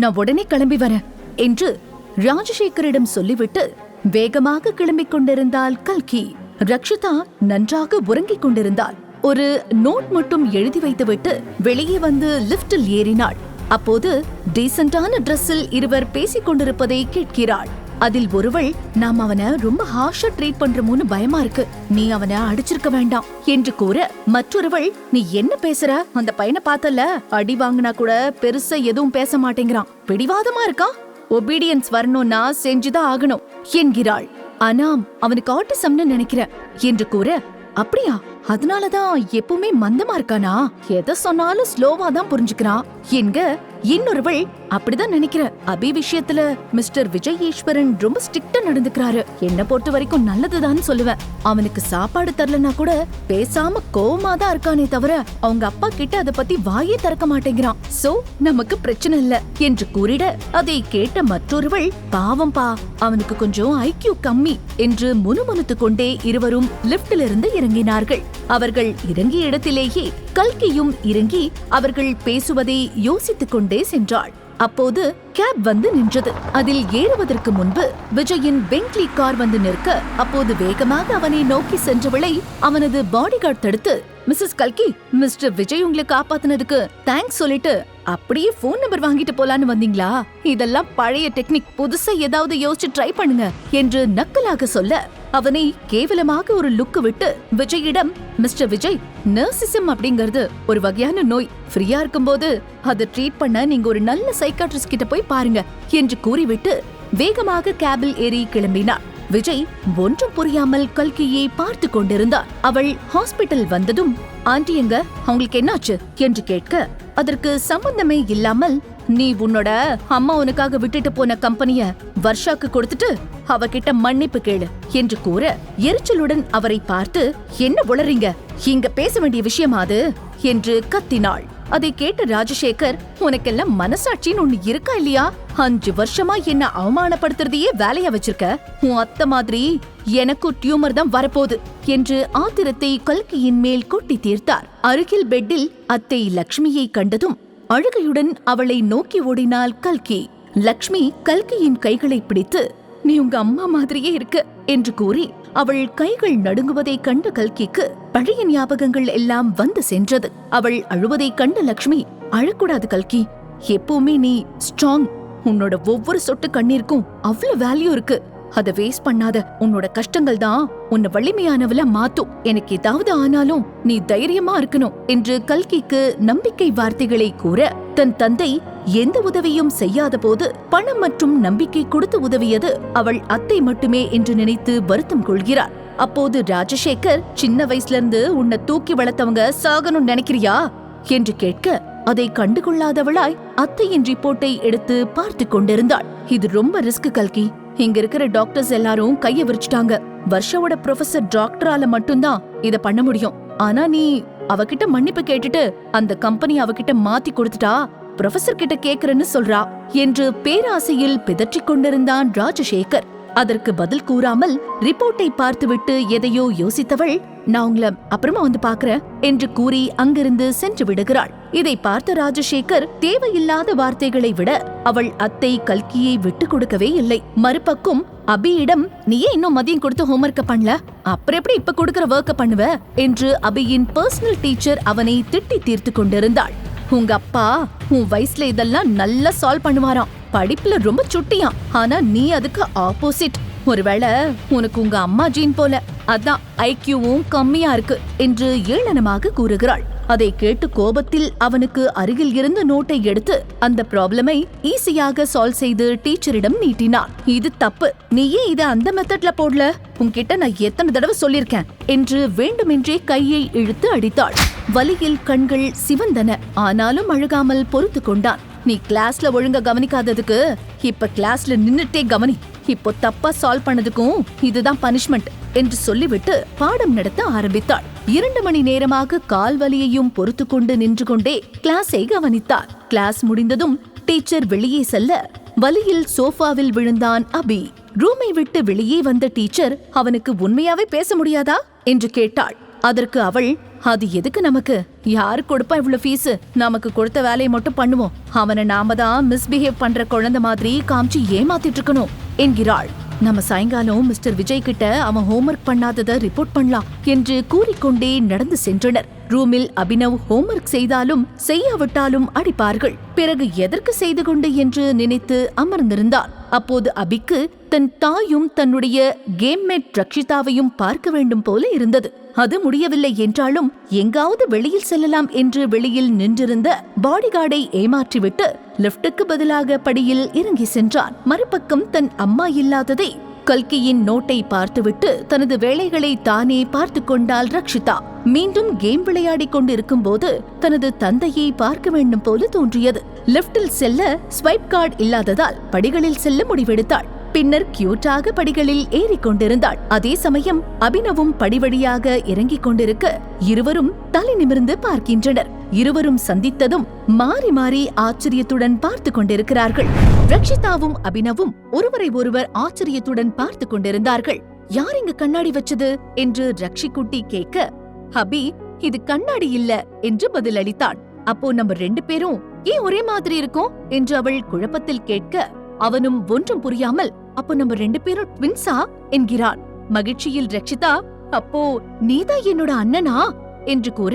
நான் உடனே கிளம்பி வரேன் என்று ராஜசேகரிடம் சொல்லிவிட்டு வேகமாக கிளம்பிக் கொண்டிருந்தாள் கல்கி. ரக்ஷிதா நன்றாக உறங்கிக் கொண்டிருந்தாள். ஒரு நோட் மட்டும் எழுதி வைத்துவிட்டு வெளியே வந்து லிப்டில் ஏறினாள். அப்போது டீசென்டான ட்ரெஸ்ஸில் இருவர் பேசிக் கொண்டிருப்பதை கேட்கிறாள். அதில் ஒருவள் நாம் அவனை ரொம்ப ஹார்ஷா ட்ரீட் பண்றோமோன்னு பயமா இருக்கு. நீ அவனை அடிச்சிருக்க வேண்டாம். என்று கூற மற்றொருவள் நீ என்ன பேசுற? அந்த பையனை பார்த்தல அடி வாங்கினா கூட பெருசா எதுவும் பேச மாட்டேங்கிறான். பிடிவாதமா இருக்கான் ஒபீடியன்ஸ் வரணும்னா செஞ்சுதான் ஆகணும் என்கிறாள். ஆனாம் அவனுக்கு ஆட்டிசம்னு நினைக்கிறேன் என்று கூற அப்படியா? அதனாலதான் எப்பவுமே மந்தமா இருக்கானா? எதை சொன்னாலும் ஸ்லோவா தான் புரிஞ்சுக்கிறான் என்க இன்னொருவள் அப்படிதான் நினைக்கிறேன். அபி விஷயத்துல மிஸ்டர் விஜய் ஈஸ்வரன் ரொம்ப ஸ்ட்ரிக்டா நடந்துக்கிறாரு. என்ன பொறுத்த வரைக்கும் நல்லதுதான் சொல்லுவேன். அவனுக்கு சாப்பாடு தரலனா கூட பேசாம கோவமா தான் இருக்கானே தவிர அவங்க அப்பா கிட்ட அத பத்தி வாயே திறக்க மாட்டேங்கிறான். சோ நமக்கு பிரச்சனை இல்ல என்று கூறிட அதை கேட்ட மற்றொருவள் பாவம் பா அவனுக்கு கொஞ்சம் ஐக்கியூ கம்மி என்று முணுமுணுத்துக் கொண்டே இருவரும் லிப்டில் இருந்து இறங்கினார்கள். அவர்கள் இறங்கிய இடத்திலேயே கல்கியும் இறங்கி அவர்கள் பேசுவதை யோசித்துக் கொண்டே சென்றாள். அப்போது கேப் வந்து நின்றது. அதில் ஏறுவதற்கு முன்பு விஜயின் பெங்க்லி கார் வந்து நிற்க அப்போது வேகமாக அவனை நோக்கி சென்றவளை அவனது பாடிகார்ட் தடுத்து மிஸ்ஸஸ் கல்கி மிஸ்டர் விஜய் உங்களை காப்பாத்தினதுக்கு தேங்க்ஸ் சொல்லிட்டு அப்படியே ஃபோன் நம்பர் வாங்கிட்டு போலான்னு வந்தீங்களா? இதெல்லாம் பழைய டெக்னிக் புதுசா ஏதாவது யோசிச்சு ட்ரை பண்ணுங்க என்று நக்கலாக சொல்ல அவனை கேவலமாக ஒரு லுக்கு விட்டு விஜயிடம் மிஸ்டர் விஜய் நர்சிசம் அப்படிங்கறது ஒரு வகையான நோய். ஃப்ரீயா இருக்கும்போது அதை ட்ரீட் பண்ண நீங்க ஒரு நல்ல சைக்காட்ரிஸ்ட் கிட்ட போய் பாருங்க என்று கூறிவிட்டு வேகமாக கேபில் ஏறி கிளம்பினார் விஜய் ஒன்றும் புரியாமல் கல்கியை பார்த்து கொண்டிருந்தார். அவள் ஹாஸ்பிட்டல் வந்ததும் ஆண்டி எங்க? அவங்களுக்கு என்னாச்சு? என்று கேட்க அதற்கு சம்பந்தமே இல்லாமல் நீ உன்னோட அம்மா உனக்காக விட்டுட்டு போன கம்பெனிய வர்ஷாக்கு கொடுத்துட்டு அவகிட்ட மன்னிப்பு கேளு என்று கூற எரிச்சலுடன் அவரை பார்த்து என்ன உளறீங்க? இங்க பேச வேண்டிய விஷயமா அது? என்று கத்தினாள். அதை கேட்ட ராஜசேகர் உனக்கெல்லாம் மனசாட்சின்னு ஒண்ணு இருக்கா இல்லையா? அஞ்சு வருஷமா என்ன அவமானப்படுத்துறதையே வேலையா வச்சிருக்க? உன் அத்தை மாதிரி எனக்கும் டியூமர் தான் வரப்போகுது என்று ஆத்திரத்தை கல்கியின் மேல் கொட்டி தீர்த்தார். அருகில் பெட்டில் அத்தை லக்ஷ்மியை கண்டதும் அழுகையுடன் அவளை நோக்கி ஓடினாள் கல்கி. லக்ஷ்மி கல்கியின் கைகளை பிடித்து நீ உங்க அம்மா மாதிரியே இருக்கு. என்று கூறி அவள் கைகள் நடுங்குவதைக் கண்ட கல்கிக்கு பழைய ஞாபகங்கள் எல்லாம் வந்து சென்றது. அவள் அழுவதைக் கண்ட லக்ஷ்மி அழக்கூடாது கல்கி. எப்பவுமே நீ ஸ்ட்ராங் உன்னோட ஒவ்வொரு சொட்டு கண்ணீருக்கும் அவ்வளவு வேல்யூ இருக்கு. அத வேஸ்ட் பண்ணாத. உன்னோட கஷ்டங்கள் தான் உன்னை வலிமையானவள மாத்தும். எனக்கு ஏதாவது ஆனாலும் நீ தைரியமா இருக்கணும் என்று கல்கிக்கு நம்பிக்கை வார்த்தைகளை கூற தன் தந்தை எந்த உதவியும் செய்யாத போது பணம் மற்றும் நம்பிக்கை கொடுத்து உதவியது அவள் அத்தை மட்டுமே என்று நினைத்து வருத்தம் கொள்கிறார். அப்போது ராஜசேகர் சின்ன வயசுல இருந்து உன்னை தூக்கி வளர்த்தவங்க சாகணும்னு நினைக்கிறியா? என்று கேட்க அதை கண்டுகொள்ளாதவளாய் அத்தையின் ரிப்போர்ட்டை எடுத்து பார்த்து கொண்டிருந்தாள். இது ரொம்ப ரிஸ்க் கல்கி. இங்க இருக்கிற டாக்டர்ஸ் எல்லாரும் கைய விரிச்சிட்டாங்க. வர்ஷாவோட ப்ரொஃபசர் டாக்டரால மட்டும்தான் இத பண்ண முடியும். ஆனா நீ அவகிட்ட மன்னிப்பு கேட்டுட்டு அந்த கம்பெனி அவகிட்ட மாத்தி கொடுத்துட்டா? ப்ரொஃபசர் கிட்ட கேக்குறேன்னு சொல்றா என்று பேராசையில் பிதற்றிக் கொண்டிருந்தான் ராஜசேகர். அதற்கு பதில் கூறாமல் ரிப்போர்ட்டை பார்த்துவிட்டு எதையோ யோசித்தவள் நான் உங்கள அப்புறமா வந்து பாக்குறேன் என்று கூறி அங்கிருந்து சென்று விடுகிறாள். இதை பார்த்த ராஜசேகர் தேவையில்லாத வார்த்தைகளை விட அவள் அத்தை கல்கியை விட்டு கொடுக்கவே இல்லை. மறுபக்கம் அபியிடம் நீயே இன்னும் மதியம் கொடுத்து ஹோம்ஒர்க்க பண்ணல? அப்புறம் எப்படி இப்ப கொடுக்கற ஒர்க்க பண்ணுவ? என்று அபியின் பர்சனல் டீச்சர் அவனை திட்டி தீர்த்து கொண்டிருந்தாள். உங்க அப்பா உன் வயசுல இதெல்லாம் நல்லா சால்வ் பண்ணுவாராம். படிப்புல ரொம்ப சுட்டியாம். ஆனா நீ அதுக்கு ஆப்போசிட் ஒருவேளை உனக்கு உங்க அம்மா ஜீன் போல. அதான் ஐக்கியவும் கம்மியா இருக்கு என்று ஏளனமாக கூறுகிறாள். அதை கேட்டு கோபத்தில் அவனுக்கு அருகில் இருந்த நோட்டை எடுத்து அந்த ப்ராப்ளமை ஈஸியாக சால்வ் செய்து டீச்சரிடம் நீட்டினான். இது தப்பு. நீயே இதை அந்த மெத்தட்ல போடல. உன்கிட்ட நான் எத்தனை தடவை சொல்லிருக்கேன் என்று வேண்டுமென்றே கையை இழுத்து அடித்தாள். வலியில் கண்கள் சிவந்தன. ஆனாலும் அழுகாமல் பொறுத்து கொண்டான். நீ கிளாஸ்ல ஒழுங்க கவனிக்காததுக்கு இப்ப கிளாஸ்ல நின்னுட்டே கவனி. இப்போ தப்பா சால்வ் பண்ணதுக்கும் இதுதான் பனிஷ்மெண்ட் என்று சொல்லிவிட்டு பாடம் நடத்த ஆரம்பித்தாள். இரண்டு மணி நேரமாக கால் வலியையும் பொறுத்து கொண்டு நின்று கொண்டே கிளாஸை கவனித்தார் கிளாஸ் முடிந்ததும் டீச்சர் வெளியே செல்ல வலியில் சோஃபாவில் விழுந்தான் அபி. ரூமை விட்டு வெளியே வந்த டீச்சர் அவனுக்கு உண்மையாவே பேச முடியாதா? என்று கேட்டாள். அதற்கு அவள் அது எதுக்கு நமக்கு? யாரு கொடுப்பா இவ்வளவு ஃபீஸ் நமக்கு கொடுத்த வேலையை மட்டும் பண்ணுவோம். அவனை நாம தான் மிஸ்பிஹேவ் பண்ற குழந்தை மாதிரி காமிச்சு ஏமாத்திட்டு இருக்கணும். என்கிறாள். நம்ம சாயங்காலம் மிஸ்டர் விஜய் கிட்ட அவன் ஹோம்ஒர்க் பண்ணாததை ரிப்போர்ட் பண்ணலாம் என்று கூறிக்கொண்டே நடந்து சென்றனர். ரூமில் அபினவ் ஹோம்ஒர்க் செய்தாலும் செய்யாவிட்டாலும் அடிப்பார்கள். பிறகு எதற்கு செய்து கொண்டு என்று நினைத்து அமர்ந்திருந்தான். அப்போது அபிக்கு தன் தாயும் தன்னுடைய கேம்மேட் ரக்ஷிதாவையும் பார்க்க வேண்டும் போல இருந்தது. அது முடியவில்லை என்றாலும் எங்காவது வெளியில் செல்லலாம் என்று வெளியில் நின்றிருந்த பாடிகார்டை ஏமாற்றிவிட்டு லிப்டுக்கு பதிலாக படியில் இறங்கி சென்றான். மறுபக்கம் தன் அம்மா இல்லாததை கல்கியின் நோட்டை பார்த்துவிட்டு தனது வேலைகளை தானே பார்த்து கொண்டாள் ரக்ஷிதா. மீண்டும் கேம் விளையாடிக் கொண்டிருக்கும் போது தனது தந்தையை பார்க்க வேண்டும் போல தோன்றியது. லிப்டில் செல்ல ஸ்வைப் கார்டு இல்லாததால் படிகளில் செல்ல முடிவெடுத்தாள். பின்னர் கியூட்டாக படிகளில் ஏறிக்கொண்டிருந்தாள். அதே சமயம் அபினவும் படிவழியாக இறங்கிக் கொண்டிருக்க இருவரும் தலை நிமிர்ந்து பார்க்கின்றனர். இருவரும் சந்தித்ததும் மாறி மாறி ஆச்சரியத்துடன் பார்த்து கொண்டிருக்கிறார்கள். ரக்ஷிதாவும் அபினவும் ஒருவரை ஒருவர் ஆச்சரியத்துடன் பார்த்து கொண்டிருந்தார்கள். யார் இங்க கண்ணாடி வச்சது? என்று ரக்ஷி குட்டி கேட்க ஹபி இது கண்ணாடி இல்ல என்று பதிலளித்தான் அப்போ நம்ம ரெண்டு பேரும் ஏன் ஒரே மாதிரி இருக்கோம்? என்று அவள் குழப்பத்தில் கேட்க அவனும் ஒன்றும் புரியாமல் அப்போ நம்ம ரெண்டு பேரும் ட்வின்ஸா என்கிறான் மகிழ்ச்சியில் ரக்ஷிதா அப்போ நீதான் என்னோட அண்ணனா? என்று கூற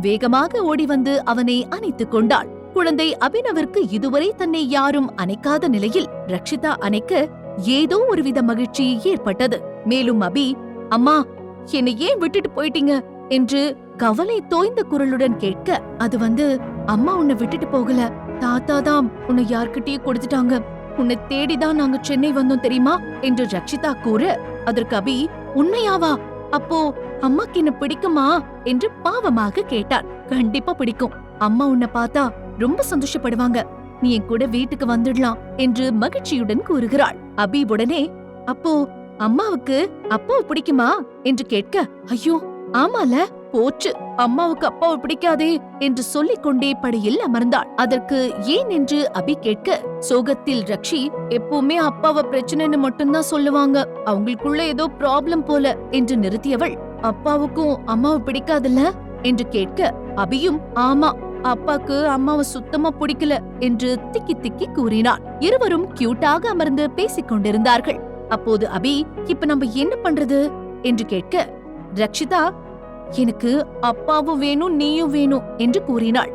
வேகமாக ஓடி வந்து அவனை அணைத்துக் கொண்டாள். குழந்தை அபினவிற்கு இதுவரை தன்னை யாரும் அணைக்காத நிலையில் ரக்ஷிதா அணைக்க ஏதோ ஒருவித மகிழ்ச்சி ஏற்பட்டது. மேலும் அபி அம்மா என்னை ஏன் விட்டுட்டு போயிட்டீங்க? என்று கவலை தோய்ந்த குரலுடன் கேட்க அது வந்து அம்மா உன்னை விட்டுட்டு போகல. தாத்தா தான் உன்னை யார்கிட்டயும் கொடுத்துட்டாங்க. உன்னை தேடிதான் நாங்க சென்னை வந்தோம் தெரியுமா? என்று ரக்ஷிதா கூற. அதற்கு அபி உண்மையாவா? அப்போ அம்மாக்கு என்ன பிடிக்குமா? என்று பாவமாக கேட்டார் கண்டிப்பா பிடிக்கும். அம்மா உன்னை பார்த்தா ரொம்ப சந்தோஷப்படுவாங்க. நீ என் கூட வீட்டுக்கு வந்துடலாம் என்று மகிழ்ச்சியுடன் கூறுகிறாள். அபி உடனே அப்போ அம்மாவுக்கு அப்பாவை பிடிக்குமா? என்று கேட்க ஐயோ ஆமால. போச்சு. அம்மாவுக்கு அப்பாவை பிடிக்காதே என்று சொல்லிக் கொண்டே படியில் அமர்ந்தாள். அதற்கு ஏன் என்று அபி கேட்க சோகத்தில் ரக்ஷி எப்பவுமே அப்பாவை பிரச்சனைன்னு மட்டும்தான் சொல்லுவாங்க. அவங்களுக்குள்ள ஏதோ ப்ராப்ளம் போல என்று நிறுத்தியவள் அப்பாவுக்கும் அம்மாவை பிடிக்காதுல்ல? என்று கேட்க அபியும் ஆமா அப்பாக்கு அம்மாவை சுத்தமா பிடிக்கல என்று திக்கி திக்கி கூறினார் இருவரும் கியூட்டாக அமர்ந்து பேசிக் கொண்டிருந்தார்கள். அப்போது அபி இப்ப நம்ம என்ன பண்றது? என்று கேட்க ரக்ஷிதா எனக்கு அப்பாவும் வேணும் நீயும் வேணும் என்று கூறினாள்.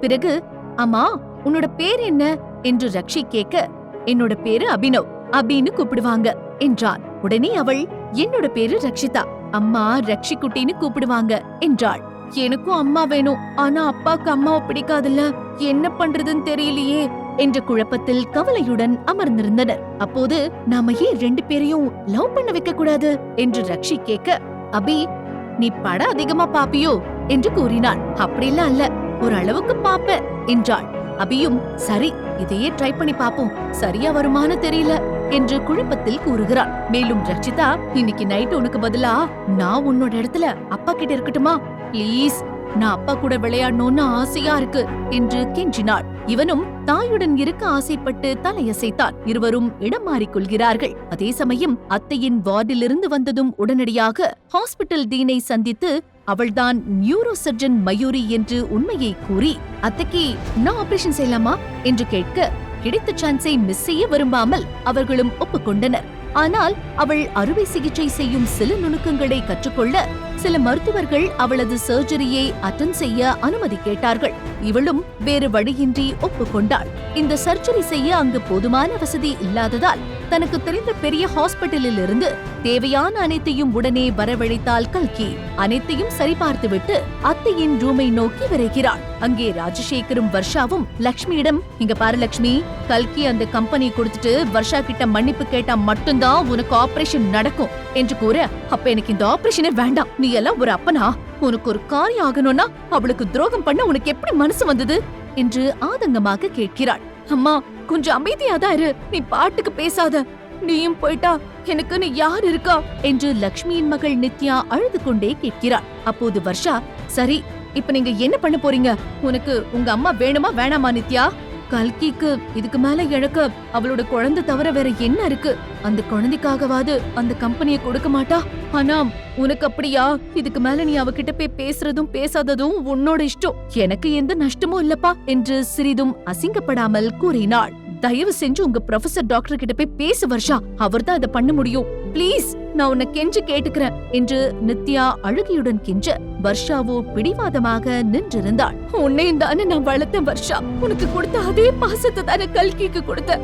பிறகு அம்மா உன்னோட பேர் என்ன? என்று ரக்ஷி கேட்க என்னோட பேரு அபினவ் அபின்னு கூப்பிடுவாங்க என்றான். உடனே அவள் என்னோட பேரு ரக்ஷிதா. அம்மா ரக்ஷி குட்டின்னு கூப்பிடுவாங்க என்றாள். எனக்கும் அம்மா வேணும் ஆனா அப்பாக்கு அம்மாவை பிடிக்காதுல்ல என்ன பண்றதுன்னு தெரியலையே என்ற குழப்பத்தில் கவலையுடன் அமர்ந்திருந்தனர். அப்போது நாம ஏன் ரெண்டு பேரையும் லவ் பண்ண வைக்க கூடாது என்று ரக்ஷி கேட்க அபி நீ படம் அதிகமா பாப்பியோ? என்று கூறினாள். அப்படிலாம் அல்ல ஒரு அளவுக்கு பாப்ப என்றாள். அபியும் சரி இதையே ட்ரை பண்ணி பாப்போம். சரியா வருமானு தெரியல என்று குழப்பத்தில் கூறுகிறாள். மேலும் ரச்சிதா இன்னைக்கு நைட் உனக்கு பதிலா நான் உன்னோட இடத்துல அப்பா கிட்ட இருக்கட்டுமா? ப்ளீஸ் நான் அப்பா கூட விளையாடணும்னு ஆசையா இருக்கு என்று கெஞ்சினாள். இவனும் தாயுடன் இருக்க ஆசைப்பட்டு தலையசைத்தான். இருவரும் இடம் மாறிக்கொள்கிறார்கள் அதே சமயம் அத்தையின் வார்டிலிருந்து வந்ததும் உடனடியாக ஹாஸ்பிட்டல் டீனை சந்தித்து அவள்தான் நியூரோ சர்ஜன் மயூரி என்று உண்மையை கூறி அத்தைக்கு நான் ஆபரேஷன் செய்யலாமா? என்று கேட்க கிடைத்த சான்ஸை மிஸ் செய்ய விரும்பாமல் அவர்களும் ஒப்புக்கொண்டனர். ஆனால் அவள் அறுவை சிகிச்சை செய்யும் சில நுணுக்கங்களை கற்றுக்கொள்ள சில மருத்துவர்கள் அவளது சர்ஜரியை அட்டன் செய்ய அனுமதி கேட்டார்கள். இவளும் வேறு வழியின்றி ஒப்புக்கொண்டாள். இந்த சர்ஜரி செய்ய அங்கு போதுமான வசதி இல்லாததால் தனக்கு தெரிந்த பெரிய ஹாஸ்பிட்டலில் இருந்து தேவையான அனைத்தையும் உடனே வரவழைத்தால் கல்கி. அனைத்தையும் சரிபார்த்துவிட்டு அத்தையின் ரூமை நோக்கி விரைகிறாள். அங்கே ராஜசேகரும் வர்ஷாவும் லக்ஷ்மியிடம் இங்க பாரு லக்ஷ்மி கல்கி அந்த கம்பெனி கொடுத்துட்டு வர்ஷா கிட்ட மன்னிப்பு கேட்டா மட்டும்தான் உனக்கு ஆபரேஷன் நடக்கும். என்று கூற அப்ப எனக்கு இந்த ஆபரேஷனே வேண்டாம். நீ எல்லாம் ஒரு அப்பனா? உனக்கு ஒரு காரியம் ஆகணும்னா அவளுக்கு துரோகம் பண்ண உனக்கு எப்படி மனசு வந்தது? என்று ஆதங்கமாக கேட்கிறாள். அம்மா கொஞ்சம் அமைதியா தான் இரு. நீ பாட்டுக்கு பேசாத. நீயும் போயிட்டா எனக்கு நீ யார் இருக்கா? என்று லக்ஷ்மியின் மகள் நித்யா அழுது கொண்டே கேட்கிறாள். அப்போது வர்ஷா சரி இப்ப நீங்க என்ன பண்ண போறீங்க? உனக்கு உங்க அம்மா வேணுமா வேணாமா நித்யா? கல்கிக்கு இதுக்கு மேல இழக்க அவளோட குழந்தை தவிர வேற என்ன இருக்கு? அந்த குழந்தைக்காகவாது அந்த கம்பெனியை கொடுக்க மாட்டா? ஆனா உனக்கு அப்படியா? இதுக்கு மேல நீ அவகிட்ட போய் பேசுறதும் பேசாததும் உன்னோட இஷ்டம். எனக்கு எந்த நஷ்டமும் இல்லப்பா என்று சிறிதும் அசிங்கப்படாமல் கூறினாள். தயவு செஞ்சு உங்க ப்ரொஃபசர் டாக்டர் கிட்ட போய் பேசு வருஷா. அவர்தான் இதை பண்ண முடியும். ப்ளீஸ் நான் உன்னை கெஞ்சு கேட்டுக்கிறேன் என்று நித்யா அழுகையுடன் கெஞ்ச வர்ஷாவோ பிடிவாதமாக நின்றிருந்தாள். உன்னையும் தானே நான் வளர்த்தேன் வர்ஷா. உனக்கு கொடுத்த அதே பாசத்தை தானே கல்கிக்கு கொடுத்த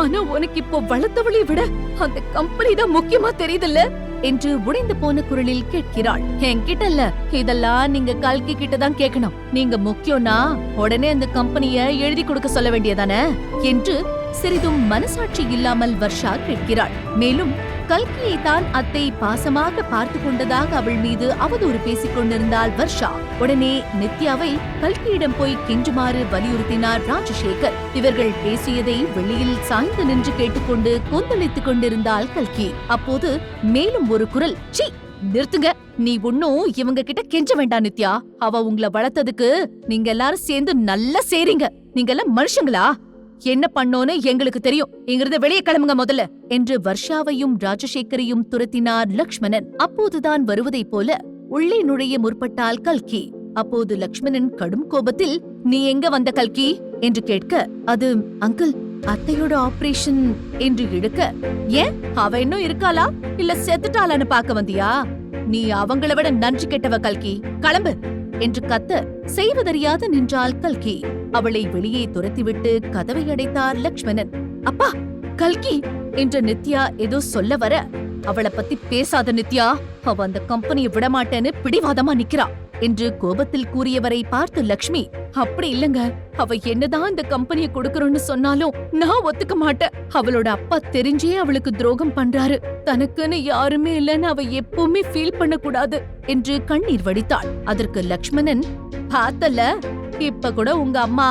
ஆனா உனக்கு இப்போ வளர்த்தவளை விட அந்த கம்பெனி தான் முக்கியமா தெரியுதுல்ல? என்று உடைந்து போன குரலில் கேட்கிறாள். என்கிட்ட இல்ல. இதெல்லாம் நீங்க கல்கி கிட்ட தான் கேட்கணும். நீங்க முக்கியம்னா உடனே அந்த கம்பெனிய எழுதி கொடுக்க சொல்ல வேண்டியதானே? என்று சிறிதும் மனசாட்சி இல்லாமல் வர்ஷா கேட்கிறாள். மேலும் கல்கியை தான் அத்தை பாசமாக பார்த்து கொண்டதாக அவள் மீது அவதூறு பேசிக் கொண்டிருந்தாள் வர்ஷா. உடனே நித்யாவை கல்கியிடம் போய் கெஞ்சுமாறு வலியுறுத்தினார் ராஜசேகர். இவர்கள் பேசியதை வெளியில் சாய்ந்து நின்று கேட்டுக்கொண்டு கொந்தளித்துக் கொண்டிருந்தாள் கல்கி. அப்போது மேலும் ஒரு குரல் சி நிறுத்துங்க. நீ ஒன்னும் இவங்க கிட்ட கெஞ்ச வேண்டாம் நித்யா. அவ உங்களை வளர்த்ததுக்கு நீங்க எல்லாரும் சேர்ந்து நல்லா சேரிங்க நீங்க எல்லாம் மனுஷங்களா? என்ன பண்ணோன்னு எங்களுக்கு தெரியும். இங்கிருந்து வெளியே கிளம்புங்க முதல்ல என்று வர்ஷாவையும் ராஜசேகரையும் துரத்தினார் லக்ஷ்மணன். அப்போதுதான் வருவதைப் போல உள்ளே நுழைய முற்பட்டால் கல்கி. அப்போது லக்ஷ்மணன் கடும் கோபத்தில் நீ எங்க வந்த கல்கி? என்று கேட்க அது அங்கிள் அத்தையோட ஆபரேஷன் என்று இழுக்க ஏன்? அவ இன்னும் இருக்காளா? இல்ல செத்துட்டாளான்னு பாக்க வந்தியா? நீ அவங்கள விட நன்றி கெட்டவ கல்கி. கிளம்பு. என்று கத்த செய்வதறியாது நின்றாள் கல்கி. அவளை வெளியே துரத்திவிட்டு கதவை அடைத்தார் லக்ஷ்மணன். அப்பா கல்கி! என்று நித்யா ஏதோ சொல்ல வர அவளை பத்தி பேசாத நித்யா அவ அந்த கம்பெனியை விடமாட்டேன்னு பிடிவாதமா நிக்கிறா. என்று கோபத்தில் கூறியவரை பார்த்து லக்ஷ்மி அப்படி இல்லங்க. அவ என்னதான் இந்த கம்பெனிய கொடுக்கறோம்னு சொன்னாலும் நான் ஒத்துக்க மாட்டேன். அவளோட அப்பா தெரிஞ்சே அவளுக்கு துரோகம் பண்றாரு. தனக்குன்னு யாருமே இல்லைன்னு அவ எப்பவுமே ஃபீல் பண்ண கூடாது என்று கண்ணீர் வடித்தாள். அதற்கு லக்ஷ்மணன் பார்த்தல இப்ப கூட உங்க அம்மா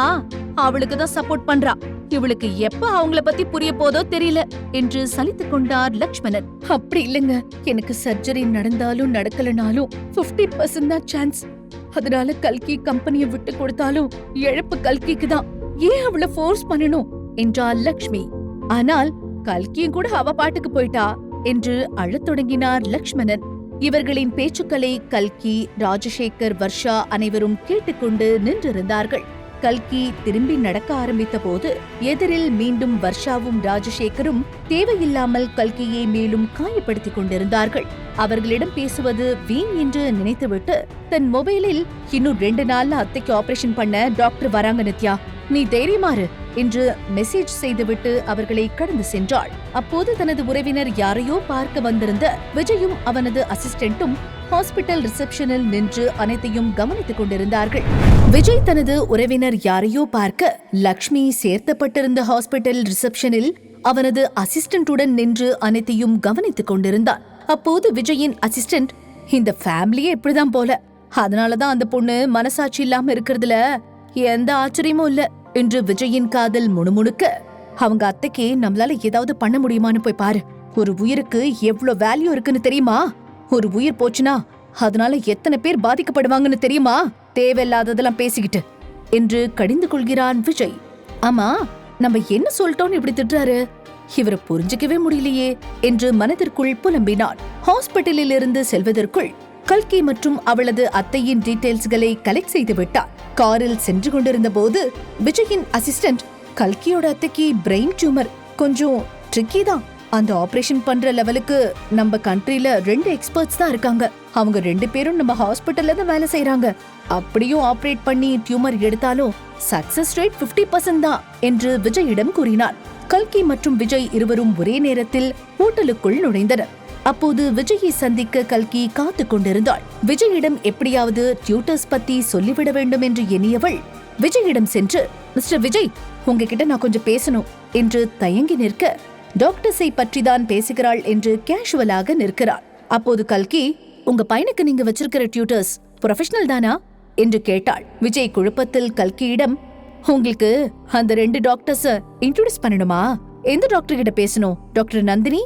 அவளுக்கு தான் சப்போர்ட் பண்றா. இவளுக்கு எப்ப அவங்கள பத்தி புரிய போதோ தெரியல என்று சலித்துக் கொண்டார் லக்ஷ்மணன். அப்படி இல்லங்க. எனக்கு சர்ஜரி நடந்தாலும் நடக்கலனாலும் 50% பர்சன்ட் தான் சான்ஸ் அதனால கல்கி கம்பெனிய விட்டு கொடுத்தாலும் இழப்பு கல்கிக்கு தான். ஏன் அவள ஃபோர்ஸ் பண்ணணும்? என்றாள் லக்ஷ்மி. ஆனால் கல்கியும் கூட அவ பாட்டுக்கு போயிட்டா என்று அழத் தொடங்கினார் லக்ஷ்மணன். இவர்களின் பேச்சுக்களை கல்கி ராஜசேகர் வர்ஷா அனைவரும் கேட்டுக்கொண்டு நின்றிருந்தார்கள். கல்கி திரும்பி நடக்க ஆரம்பித்த போது எதிரில் மீண்டும் வர்ஷாவும் ராஜசேகரும் தேவையில்லாமல் கல்கியை மேலும் காயப்படுத்திக் கொண்டிருந்தார்கள். அவர்களிடம் பேசுவது வீண் என்று நினைத்துவிட்டு தன் மொபைலில் இன்னும் ரெண்டு நாள்ல அத்தைக்கு ஆபரேஷன் பண்ண டாக்டர் வராங்க நித்யா. நீ தைரியமாறு என்று மெசேஜ் செய்துவிட்டு அவர்களை கடந்து சென்றாள். அப்போது தனது உறவினர் யாரையோ பார்க்க வந்திருந்த விஜயும் அவனது அசிஸ்டன்ட்டும் ஹாஸ்பிட்டல் ரிசப்ஷனில் நின்று அனைத்தையும் கவனித்துக் கொண்டிருந்தார்கள். விஜய் தனது உறவினர் யாரையோ பார்க்க லக்ஷ்மி சேர்த்தப்பட்டிருந்த ஹாஸ்பிட்டல் ரிசப்ஷனில் அவனது அசிஸ்டன்ட்டுடன் நின்று அனைத்தையும் கவனித்துக் கொண்டிருந்தான். அப்போது விஜயின் அசிஸ்டன்ட் இந்த ஃபேமிலியே இப்படிதான் போல. அதனாலதான் அந்த பொண்ணு மனசாட்சி இல்லாம இருக்கிறதுல எந்த ஆச்சரியமும் இல்ல என்று விஜயின் காதல் முணுமுணுக்க அவங்க அத்தைக்கு நம்மளால ஏதாவது பண்ண முடியுமான்னு போய் பாரு. ஒரு உயிருக்கு எவ்ளோ வேல்யூ இருக்குன்னு தெரியுமா? ஒரு உயிர் போச்சுனா அதனால எத்தனை பேர் பாதிக்கப்படுவாங்கன்னு தெரியுமா? தேவையில்லாததெல்லாம் பேசிக்கிட்டு என்று கடிந்து கொள்கிறான் விஜய். ஆமா நம்ம என்ன சொல்லிட்டோம்னு இப்படி திட்டுறாரு? இவரை புரிஞ்சுக்கவே முடியலையே என்று மனதிற்குள் புலம்பினான். ஹாஸ்பிட்டலில் இருந்து செல்வதற்குள் கல்கி மற்றும் அவளது அத்தையின் டீடைல்ஸ்களை கலெக்ட் செய்து விட்டார் காரில் சென்று கொண்டிருந்த போது விஜயின் அசிஸ்டன்ட் கல்கியோட அத்தைக்கு பிரெயின் டியூமர். கொஞ்சம் ட்ரிக்கி தான். அந்த ஆபரேஷன் பண்ற லெவலுக்கு நம்ம கண்ட்ரில ரெண்டு எக்ஸ்பர்ட்ஸ் தான் இருக்காங்க. அவங்க ரெண்டு பேரும் நம்ம ஹாஸ்பிட்டல்ல தான் வேலை செய்யறாங்க அப்படியும் ஆபரேட் பண்ணி டியூமர் எடுத்தாலும் சக்சஸ் ரேட் 50% பர்சன்ட் தான் என்று விஜயிடம் கூறினார் கல்கி மற்றும் விஜய் இருவரும் ஒரே நேரத்தில் ஹோட்டலுக்குள் நுழைந்தனர். அப்போது விஜயை சந்திக்க கல்கி காத்து கொண்டிருந்தாள். விஜயிடம் எப்படியாவது டியூட்டர்ஸ் பத்தி சொல்லிவிட வேண்டும் என்று எண்ணியவள் விஜயிடம் சென்று மிஸ்டர் விஜய் உங்ககிட்ட நான் கொஞ்சம் பேசணும் என்று தயங்கி நிற்க டாக்டர்ஸை பற்றிதான் பேசுகிறாள் என்று கேஷுவலாக நிற்கிறாள். அப்போது கல்கி உங்க பையனுக்கு நீங்க வச்சிருக்கிற டியூட்டர்ஸ் ப்ரொஃபஷனல் தானா? என்று கேட்டாள். விஜய் குழப்பத்தில் கல்கியிடம் உங்களுக்கு அந்த ரெண்டு டாக்டர்ஸ இன்ட்ரோடியூஸ் பண்ணணுமா? எந்த டாக்டர் கிட்ட பேசணும்? டாக்டர் நந்தினி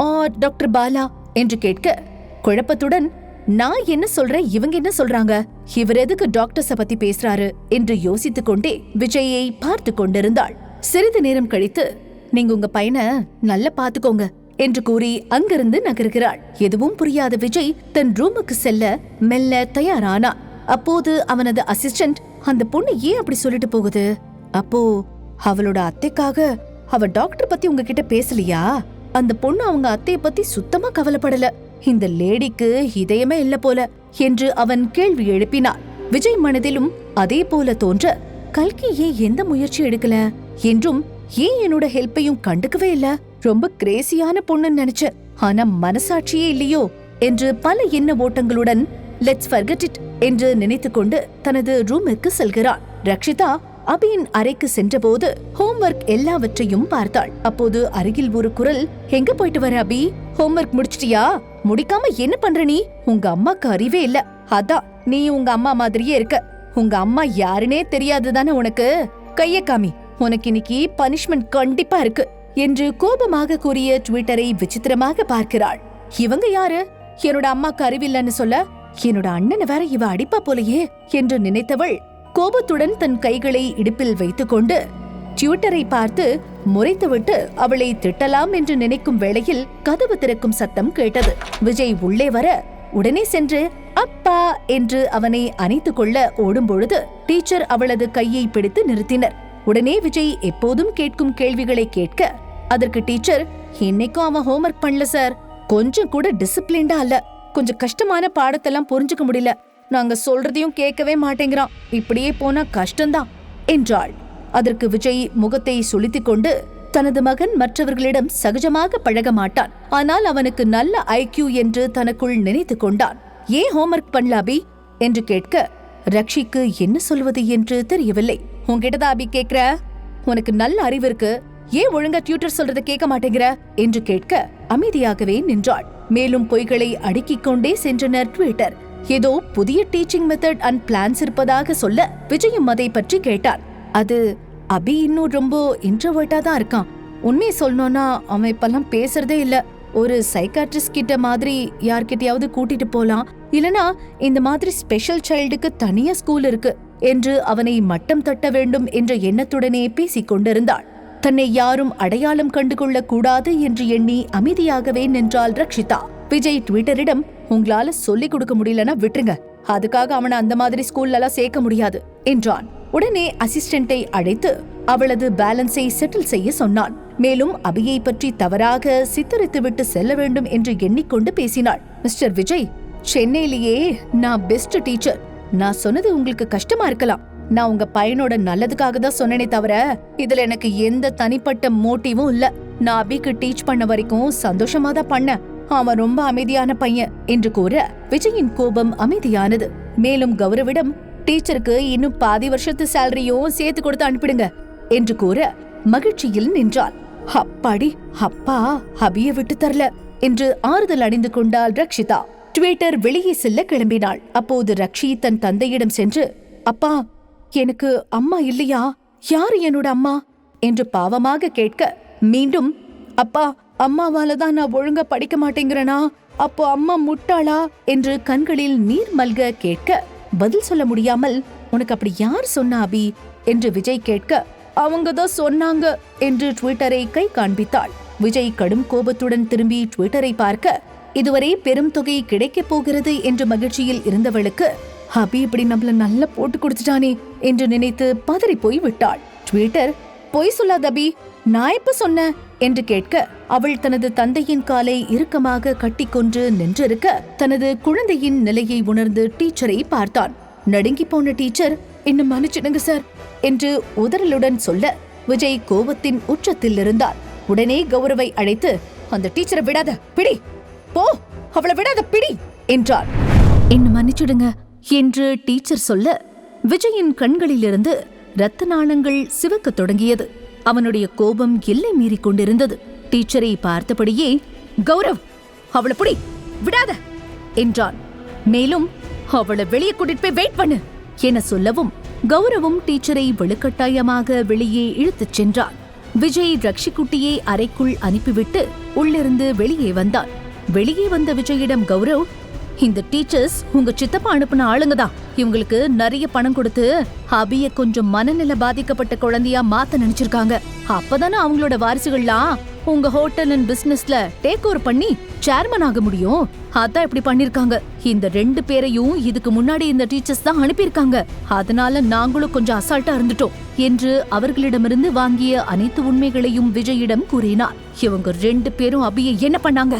ஆ டாக்டர் பாலா என்று கேட்க குழப்பத்துடன் நான் என்ன சொல்றேன்? இவங்க என்ன சொல்றாங்க? இவர் எதுக்கு டாக்டர்ஸ பத்தி பேசுறாரு? என்று யோசித்துக் கொண்டே விஜயை பார்த்து கொண்டிருந்தாள். சிறிது நேரம் கழித்து நீங்க உங்க பையனை நல்லா பாத்துக்கோங்க என்று கூறி அங்கிருந்து நகர்கிறாள். எதுவும் புரியாத விஜய் தன் ரூமுக்கு செல்ல மெல்ல தயாரானான். அப்போது அவனது அசிஸ்டன்ட் அந்த பொண்ணு ஏன் அப்படி சொல்லிட்டு போகுது? அப்போ அவளோட அத்தைக்காக அவ டாக்டர் பத்தி உங்ககிட்ட பேசலையா? அந்த பொண்ணு அவங்க அத்தைய பத்தி சுத்தமா கவலைப்படல. இந்த லேடிக்கு இதயமே இல்ல போல என்று அவன் கேள்வி எழுப்பினான். விஜய் மனதிலும் அதே போல தோன்ற கல்கி ஏன் எந்த முயற்சி எடுக்கல? என்றும் ஏன் என்னோட ஹெல்ப்பையும் கண்டுக்கவே இல்ல? ரொம்ப கிரேசியான பொண்ணுன்னு நினைச்ச ஆனா மனசாட்சியே இல்லையோ? என்று பல எண்ண ஓட்டங்களுடன் லெட்ஸ் ஃபர்கெட் இட் என்று நினைத்துக்கொண்டு தனது ரூமிற்கு செல்கிறான் ரக்ஷிதா அபியின் அறைக்கு சென்றபோது ஹோம்வொர்க் எல்லாவற்றையும் பார்த்தாள். அப்போது அருகில் ஒரு குரல் எங்க போயிட்டு வர அபி? ஹோம்ஒர்க் முடிச்சிட்டியா? முடிக்காம என்ன பண்ற நீ? உங்க அம்மாக்கு அறிவே இல்ல. அதான் நீ உங்க அம்மா மாதிரியே இருக்க. உங்க அம்மா யாருனே தெரியாதுதானே உனக்கு? கைய காமி. உனக்கு இன்னைக்கு பனிஷ்மெண்ட் கண்டிப்பா இருக்கு. என்று கோபமாக கூறிய ட்விட்டரை விசித்திரமாக பார்க்கிறாள். இவங்க யாரு? என்னோட அம்மாக்கு அறிவில்லைன்னு சொல்ல என்னோட அண்ணனை வேற இவ அடிப்பா போலயே என்று நினைத்தவள் கோபத்துடன் தன் கைகளை இடுப்பில் வைத்துக்கொண்டு டியூட்டரை பார்த்து முறைத்துவிட்டு அவளை திட்டலாம் என்று நினைக்கும் வேளையில் கதவு திறக்கும் சத்தம் கேட்டது. விஜய் உள்ளே வர உடனே சென்று அப்பா என்று அவனை அணைத்து கொள்ள ஓடும்பொழுது டீச்சர் அவளது கையை பிடித்து நிறுத்தினர். உடனே விஜய் எப்போதும் கேட்கும் கேள்விகளை கேட்க அதற்கு டீச்சர் இன்னைக்கும் அவன் ஹோம்ஒர்க் பண்ணல சார் கொஞ்சம் கூட டிசிப்ளின்டா அல்ல கொஞ்சம் கஷ்டமான பாடத்தெல்லாம் புரிஞ்சுக்க முடியல. நாங்க சொல்றதையும் கேட்கவே மாட்டேங்கிறான். இப்படியே போனா கஷ்டம்தான் என்றாள். அதற்கு விஜய் முகத்தை சுளித்துக் கொண்டு தனது மகன் மற்றவர்களிடம் சகஜமாக பழக மாட்டான். ஆனால் அவனுக்கு நல்ல ஐக்யூ என்று தனக்குள் நினைத்துக் கொண்டான். ஏன் ஹோம்ஒர்க் பண்ணல அபி? என்று கேட்க ரக்ஷிக்கு என்ன சொல்வது என்று தெரியவில்லை. உன்கிட்டதான் அபி கேக்குற உனக்கு நல்ல அறிவு இருக்கு. ஏன் ஒழுங்கா டியூட்டர் சொல்றத கேட்க மாட்டேங்கிற? என்று கேட்க அமைதியாகவே நின்றாள். மேலும் பொய்களை அடுக்கிக் கொண்டே சென்றனர் ட்விட்டர் ஏதோ புதிய டீச்சிங் மெத்தட் அண்ட் பிளான்ஸ் இருப்பதாக சொல்ல விஜயும் அதை பற்றி கேட்டார் அது அபி இன்னும் ரொம்ப இன்ட்ரவர்ட்டா தான் இருக்கான். உண்மையை சொல்லணும்னா அவன் இப்பெல்லாம் பேசுறதே இல்ல. ஒரு சைக்காட்ரிஸ்ட் கிட்ட மாதிரி யார்கிட்டயாவது கூட்டிட்டு போலாம். இல்லனா இந்த மாதிரி ஸ்பெஷல் சைல்டுக்கு தனியா ஸ்கூல் இருக்கு என்று அவனை மட்டம் தட்ட வேண்டும் என்ற எண்ணத்துடனே பேசிக் கொண்டிருந்தாள். தன்னை யாரும் அடையாளம் கண்டுகொள்ளக் கூடாது என்று எண்ணி அமைதியாகவே நின்றாள் ரக்ஷிதா. விஜய் ட்விட்டரிடம் உங்களால சொல்லிக் கொடுக்க முடியலன்னா விட்டுருங்க. அதுக்காக அவனை அந்த மாதிரி ஸ்கூல்ல எல்லாம் சேர்க்க முடியாது என்றான். உடனே அசிஸ்டண்டை அழைத்து அவளது பேலன்ஸை செட்டில் செய்ய சொன்னான். மேலும் அபியை பற்றி தவறாக சித்தரித்துவிட்டு செல்ல வேண்டும் என்று எண்ணிக்கொண்டு பேசினாள். மிஸ்டர் விஜய் சென்னையிலேயே நான் பெஸ்ட் டீச்சர். நான் சொன்னது உங்களுக்கு கஷ்டமா இருக்கலாம். நான் உங்க பையனோட நல்லதுக்காக தான் சொன்னேனே தவிர இதுல எனக்கு எந்த தனிப்பட்ட மோட்டிவும் இல்ல. நான் அபிக்கு டீச் பண்ண வரைக்கும் சந்தோஷமா தான் பண்ணேன். அவன் ரொம்ப அமைதியான பையன் என்று கூற விஜயின் கோபம் அமைதியானது. மேலும் கௌரவிடம் டீச்சருக்கு இன்னும் பாதி வருஷத்து சேலரியும் சேர்த்து கொடுத்து அனுப்பிடுங்க என்று கூற மகிழ்ச்சியில் நின்றாள். அப்பாடி அப்பா அபிய விட்டு தரல என்று ஆறுதல் அடைந்து கொண்டாள் ரக்ஷிதா. ட்விட்டர் வெளியே செல்ல கிளம்பினாள். அப்போது ரக்ஷி தன் தந்தையிடம் சென்று அப்பா எனக்கு அம்மா இல்லையா? யாரு என்னோட அம்மா? என்று பாவமாக கேட்க மீண்டும் அப்பா அம்மாவால தான் நான் ஒழுங்கா படிக்க மாட்டேங்கிறனா? அப்போ அம்மா முட்டாளா? என்று கண்களில் நீர் மல்க கேட்க பதில் சொல்ல முடியாமல் உனக்கு அப்படி யார் சொன்னா அபி? என்று விஜய் கேட்க அவங்க தான் சொன்னாங்க என்று ட்விட்டரை கை காண்பித்தாள். விஜய் கடும் கோபத்துடன் திரும்பி ட்விட்டரை பார்க்க இதுவரை பெரும் தொகை கிடைக்கப் போகிறது என்ற மகிழ்ச்சியில் இருந்தவளுக்கு அபி இப்படி நம்மள நல்லா போட்டு கொடுத்துட்டானே என்று நினைத்து பதறி போய் விட்டாள். ட்விட்டர் பொய் சொல்லாத அபி நான் எப்ப சொன்னேன் என்று கேட்க அவள் தனது தந்தையின் காலை இறுக்கமாக கட்டிக்கொண்டு நின்றிருக்க தனது குழந்தையின் நிலையை உணர்ந்து டீச்சரை பார்த்தான். நடுங்கி போன டீச்சர் என்ன மன்னிச்சிடுங்க சார் என்று உதறலுடன் சொல்ல விஜய் கோபத்தின் உச்சத்தில் இருந்தார். உடனே கௌரவை அழைத்து அந்த டீச்சரை விடாத பிடி போ அவளை விடாத பிடி என்றார். என்ன மன்னிச்சிடுங்க என்று டீச்சர் சொல்ல விஜயின் கண்களிலிருந்து இரத்த நாணங்கள் சிவக்கத் தொடங்கியது. அவனுடைய கோபம் எல்லை மீறிக் கொண்டிருந்தது. டீச்சரை பார்த்தபடியே கௌரவ் அவளை புடி விடாத! என்றான். மேலும் அவளை வெளியே கூட்டிட்டு போய் வெயிட் பண்ணு! என சொல்லவும் கௌரவும் டீச்சரை வலுக்கட்டாயமாக வெளியே இழுத்துச் சென்றான். விஜய் ரக்ஷிக்குட்டியை அறைக்குள் அனுப்பிவிட்டு உள்ளிருந்து வெளியே வந்தான். வெளியே வந்த விஜயிடம் கௌரவ் இந்த டீச்சர்ஸ் உங்க சித்தப்பா அனுப்புன ஆளுங்க தான். இவங்களுக்கு நிறைய பணம் கொடுத்து அபிய கொஞ்சம் மனநிலை பாதிக்கப்பட்ட குழந்தையா மாத்த நினைச்சிருக்காங்க. அப்பதானே அவங்களோட வாரிசுகள்லாம் உங்க ஹோட்டல் அண்ட் பிசினஸ்ல டேக் ஓவர் பண்ணி சேர்மன் ஆக முடியும். அதான் இப்படி பண்ணிருக்காங்க. இந்த ரெண்டு பேரையும் இதுக்கு முன்னாடி இந்த டீச்சர்ஸ் தான் அனுப்பியிருக்காங்க. அதனால நாங்களும் கொஞ்சம் அசால்ட்டா இருந்துட்டோம் என்று அவர்களிடமிருந்து வாங்கிய அனைத்து உண்மைகளையும் விஜயிடம் கூறினார். இவங்க ரெண்டு பேரும் அபியை என்ன பண்ணாங்க?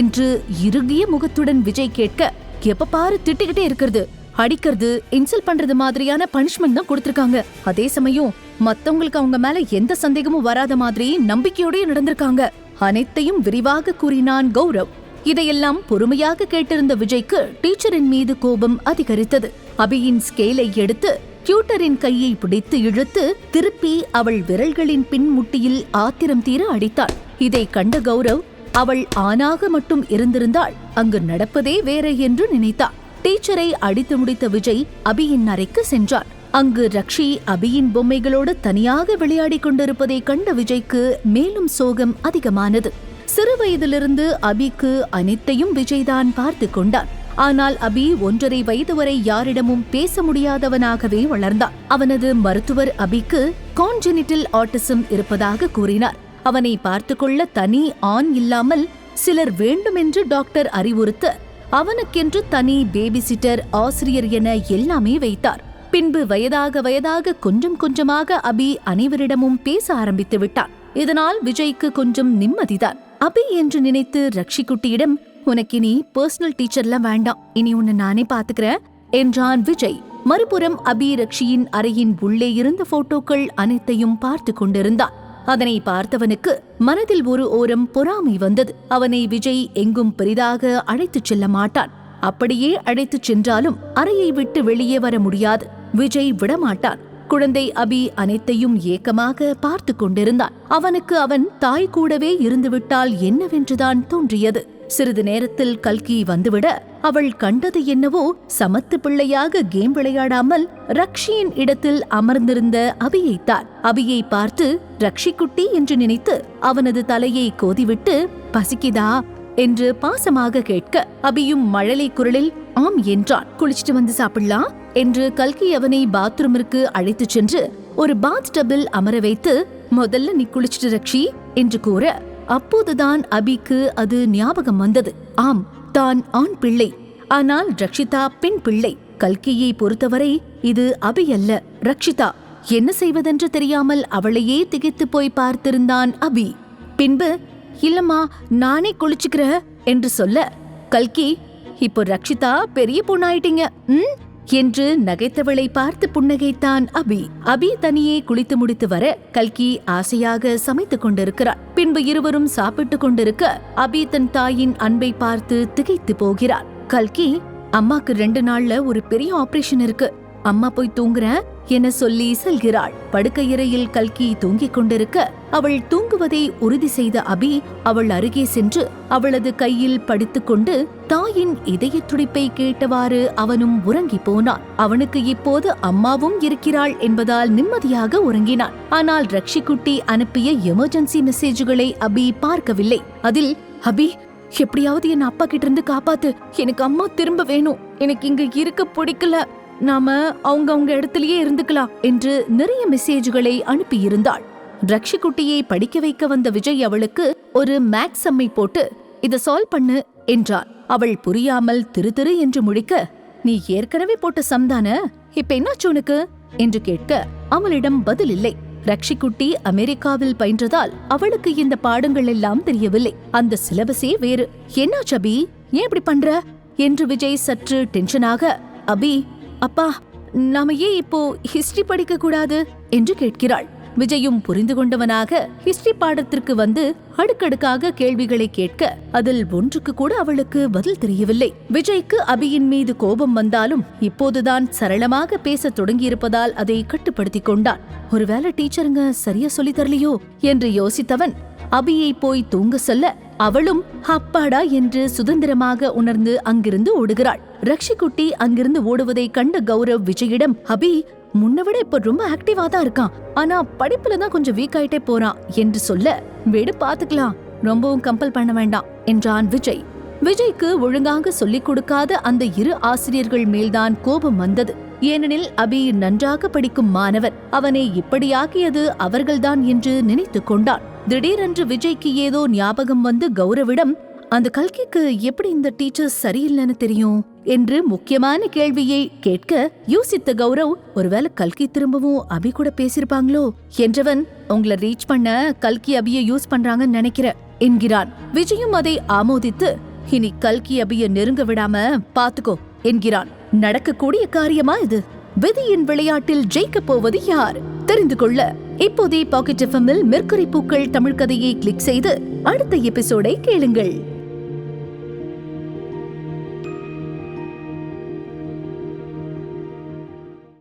என்று இறுகிய முகத்துடன் விஜய் கேட்க எப்ப பாரு திட்டிக்கிட்டே இருக்கிறது. அடிக்கிறது இன்சல்ட் பண்றது மாதிரியான பனிஷ்மெண்ட் தான் கொடுத்திருக்காங்க. அதே சமயம் மத்தவங்களுக்கு அவங்க மேல எந்த சந்தேகமும் வராத மாதிரி நம்பிக்கையோடய நடந்திருக்காங்க. அனைத்தையும் விரிவாக கூறினான் கௌரவ். இதையெல்லாம் பொறுமையாக கேட்டிருந்த விஜய்க்கு டீச்சரின் மீது கோபம் அதிகரித்தது. அபியின் ஸ்கேலை எடுத்து டியூட்டரின் கையை பிடித்து இழுத்து திருப்பி அவள் விரல்களின் பின் முட்டியில் ஆத்திரம் தீர அடித்தாள். இதை கண்ட கௌரவ் அவள் ஆணாக மட்டும் இருந்திருந்தாள் அங்கு நடப்பதே வேற என்று நினைத்தாள். டீச்சரை அடித்து முடித்த விஜய் அபியின் அறைக்கு சென்றார் அங்கு ரக்ஷி அபியின் பொம்மைகளோடு தனியாக விளையாடிக் கொண்டிருப்பதை கண்ட விஜய்க்கு மேலும் சோகம் அதிகமானது. சிறு வயதிலிருந்து அபிக்கு அனைத்தையும் விஜய்தான் பார்த்து கொண்டான். ஆனால் அபி ஒன்றரை வயது வரை யாரிடமும் பேச முடியாதவனாகவே வளர்ந்தான். அவனது மருத்துவர் அபிக்கு கான்ஜெனிட்டல் ஆட்டிசம் இருப்பதாக கூறினார். அவனை பார்த்துக்கொள்ள தனி ஆண் இல்லாமல் சிலர் வேண்டுமென்று டாக்டர் அறிவுறுத்த அவனுக்கென்று தனி பேபி சிட்டர் ஆசிரியர் என எல்லாமே வைத்தார். பின்பு வயதாக வயதாக கொஞ்சம் கொஞ்சமாக அபி அனைவரிடமும் பேச ஆரம்பித்து விட்டான். இதனால் விஜய்க்கு கொஞ்சம் நிம்மதிதான். அபி என்று நினைத்து ரக்ஷிக்குட்டியிடம் உனக்கு இனி பர்சனல் டீச்சர்லாம் வேண்டாம். இனி உன்னை நானே பாத்துக்கிறேன் என்றான் விஜய். மறுபுறம் அபி ரக்ஷியின் அறையின் உள்ளே இருந்த போட்டோக்கள் அனைத்தையும் பார்த்து கொண்டிருந்தான். அதனை பார்த்தவனுக்கு மனதில் ஒரு ஓரம் பொறாமை வந்தது. அவனை விஜய் எங்கும் பெரிதாக அழைத்துச் செல்ல மாட்டான். அப்படியே அழைத்துச் சென்றாலும் அறையை விட்டு வெளியே வர முடியாது. விஜய் விடமாட்டான். குழந்தை அபி அனைத்தையும் ஏக்கமாக பார்த்து கொண்டிருந்தான். அவனுக்கு அவன் தாய் கூடவே இருந்துவிட்டால் என்னவென்றுதான் தோன்றியது. சிறிது நேரத்தில் கல்கி வந்துவிட அவள் கண்டது என்னவோ சமத்து பிள்ளையாக கேம் விளையாடாமல் ரக்ஷியின் இடத்தில் அமர்ந்திருந்த அபியைத்தான். அபியை பார்த்து ரக்ஷி குட்டி என்று நினைத்து அவனது தலையை கோதிவிட்டு பசிக்குதா? என்று பாசமாக கேட்க அபியும் மழலை குரலில் ஆம் என்றான். குளிச்சிட்டு வந்து சாப்பிடலாம்? என்று கல்கி அவனை பாத்ரூமிற்கு அழைத்துச் சென்று ஒரு பாத் டபில் அமர வைத்து முதல்ல நீ குளிச்சிட்டு ரக்ஷி என்று கூற அப்போதுதான் அபிக்கு அது ஞாபகம் வந்தது. ஆம் தான் ஆண் பிள்ளை. ஆனால் ரக்ஷிதா பெண் பிள்ளை. கல்கியை பொறுத்தவரை இது அபி அல்ல ரக்ஷிதா. என்ன செய்வதென்று தெரியாமல் அவளையே திகைத்து போய் பார்த்திருந்தான் அபி. பின்பு இல்லம்மா நானே குளிச்சுக்கிற என்று சொல்ல கல்கி இப்போ ரக்ஷிதா பெரிய பொண்ணாயிட்டீங்க. ம்? என்று நகைத்தவளை பார்த்து புன்னகைத்தான் அபி. அபி தனியே குளித்து முடித்து வர கல்கி ஆசையாக சமைத்துக் கொண்டிருக்கிறார் பின்பு இருவரும் சாப்பிட்டுக் கொண்டிருக்க அபி தன் தாயின் அன்பை பார்த்து திகைத்து போகிறார் கல்கி அம்மாக்கு ரெண்டு நாள்ல ஒரு பெரிய ஆபரேஷன் இருக்கு. அம்மா போய் தூங்குறேன். என சொல்லி செல்கிறாள். படுக்கையறையில் கல்கி தூங்கிக் கொண்டிருக்க அவள் தூங்குவதை உறுதி செய்த அபி அவள் அருகே சென்று அவளது கையில் படித்துக்கொண்டு தாயின் இதய துடிப்பை கேட்டவாறு அவனும் உறங்கி போனான். அவனுக்கு இப்போது அம்மாவும் இருக்கிறாள் என்பதால் நிம்மதியாக உறங்கினான். ஆனால் ரக்ஷிக்குட்டி அனுப்பிய எமர்ஜென்சி மெசேஜ்களை அபி பார்க்கவில்லை. அதில் அபி எப்படியாவது என் அப்பா கிட்ட இருந்து காப்பாத்து. எனக்கு அம்மா திரும்ப வேணும். எனக்கு இங்க இருக்க பிடிக்கல. நாம அவங்கவுங்க இடத்துலயே இருந்துக்கலாம் என்று நிறைய மெசேஜ்களை அனுப்பியிருந்தாள். ரக்ஷிக்குட்டியை படிக்க வைக்க வந்த விஜய் அவளுக்கு ஒரு மேக்ஸ் அம்மை போட்டு இத சால்வ் பண்ணு என்றார் அவள் புரியாமல் திரு திரு என்று முழிக்க நீ ஏற்கனவே போட்ட சம்தான இப்ப என்னாச்சு உனக்கு? என்று கேட்க அவளிடம் பதில் இல்லை. ரக்ஷிக்குட்டி அமெரிக்காவில் பயின்றதால் அவளுக்கு இந்த பாடங்கள் எல்லாம் தெரியவில்லை. அந்த சிலபஸே வேறு. என்னாச்சு அபி? ஏன் இப்படி பண்ற? என்று விஜய் சற்று டென்ஷனாக அபி அப்பா நாம ஏன் இப்போ ஹிஸ்டரி படிக்க கூடாது? என்று கேட்கிறாள். விஜயும் புரிந்து கொண்டவனாக ஹிஸ்டரி பாடத்திற்கு வந்து அடுக்கடுக்காக கேள்விகளை கேட்க அதில் ஒன்றுக்கு கூட அவளுக்கு பதில் தெரியவில்லை. விஜய்க்கு அபியின் மீது கோபம் வந்தாலும் இப்போதுதான் சரளமாக பேசத் தொடங்கியிருப்பதால் அதை கட்டுப்படுத்திக் கொண்டான். ஒருவேளை டீச்சருங்க சரியா சொல்லித் தரலையோ? என்று யோசித்தவன் அபியை போய் தூங்க சொல்ல அவளும் அப்பாடா என்று சுதந்திரமாக உணர்ந்து அங்கிருந்து ஓடுகிறாள். ரக்ஷிக்குட்டி அங்கிருந்து ஓடுவதை கண்ட கௌரவ் விஜயிடம் அபி முன்ன விட இப்ப ரொம்ப ஆக்டிவா தான் இருக்கான். ஆனா படிப்புல தான் கொஞ்சம் வீக் ஆயிட்டே போறான் என்று சொல்ல விடு பாத்துக்கலாம். ரொம்பவும் கம்பல் பண்ண வேண்டாம் என்றான் விஜய். விஜய்க்கு ஒழுங்காக சொல்லிக் கொடுக்காத அந்த இரு ஆசிரியர்கள் மேல்தான் கோபம் வந்தது. ஏனெனில் அபி நன்றாக படிக்கும் மாணவர் அவனை இப்படியாக்கியது அவர்கள்தான் என்று நினைத்துக் கொண்டான். திடீரென்று விஜய்க்கு ஏதோ ஞாபகம் வந்து கௌரவிடம் அந்த கல்கிக்கு எப்படி இந்த டீச்சர் சரியில்லைன்னு தெரியும்? என்று முக்கியமான கேள்வியை கேட்க யோசித்த கௌரவ் ஒருவேளை கல்கி திரும்பவும் அபி கூட பேசிருப்பாங்களோ என்றவன் உங்களை ரீச் பண்ண கல்கி அபிய யூஸ் பண்றாங்கன்னு நினைக்கிற என்கிறான். விஜயும் அதை ஆமோதித்து இனி கல்கி அபிய நெருங்க விடாம பாத்துக்கோ என்கிறான். நடக்கக்கூடிய காரியமா இது? விதியின் விளையாட்டில் ஜெயிக்கப் போவது யார்? தெரிந்து கொள்ள இப்போதே பாக்கெட் எஃப்எம்மில் மெர்க்குரி பூக்கள் தமிழ் கதையை கிளிக் செய்து அடுத்த எபிசோடை கேளுங்கள்.